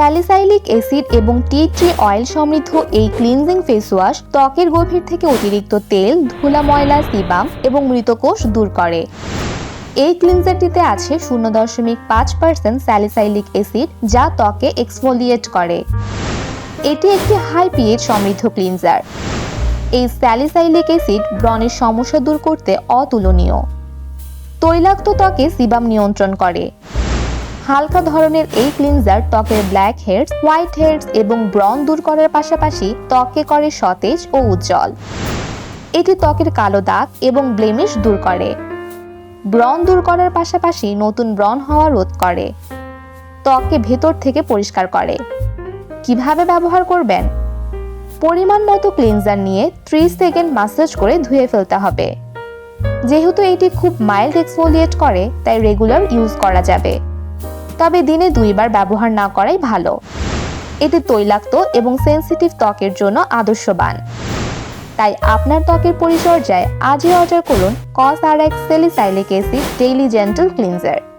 Salicylic acid এবং tea tree oil সমৃদ্ধ এই ক্লিনজিং ফেস ওয়াশ ত্বকের গভীর থেকে অতিরিক্ত তেল, ধুলা ময়লা, সিবাম এবং মৃতকোষ দূর করে। এই ক্লিনজারটিতে আছে শূন্য দশমিক পাঁচ পার্সেন্ট স্যালিসাইলিক অ্যাসিড যা ত্বকে এক্সফোলিয়েট করে। এটি একটি হাই পিএইচ সমৃদ্ধ ক্লিনজার। এই স্যালিসাইলিক অ্যাসিড ব্রণের সমস্যা দূর করতে অতুলনীয়। তৈলাক্ত ত্বকে সিবাম নিয়ন্ত্রণ করে। হালকা ধরনের এই ক্লিনজার ত্বকের ব্ল্যাক হেডস হোয়াইট হেডস এবং ব্রন দূর করার পাশাপাশি ত্বকে করে সতেজ ও উজ্জ্বল। এটি ত্বকের কালো দাগ এবং ব্লেমিশ দূর করে। ব্রণ দূর করার পাশাপাশি নতুন ব্রণ হওয়া রোধ করে। ত্বককে ভেতর থেকে পরিষ্কার করে। কীভাবে ব্যবহার করবেন? পরিমাণ মতো ক্লিনজার নিয়ে ত্রিশ সেকেন্ড মাসাজ করে ধুয়ে ফেলতে হবে। যেহেতু এটি খুব মাইল্ড এক্সফোলিয়েট করে, তাই রেগুলার ইউজ করা যাবে। তবে দিনে দুইবার ব্যবহার না করাই ভালো। এটি তৈলাক্ত এবং সেন্সিটিভ ত্বকের জন্য আদর্শবান। তাই আপনার ত্বকের পরিচর্যায় আজই অর্ডার করুন COSRX salicylic acid daily gentle cleanser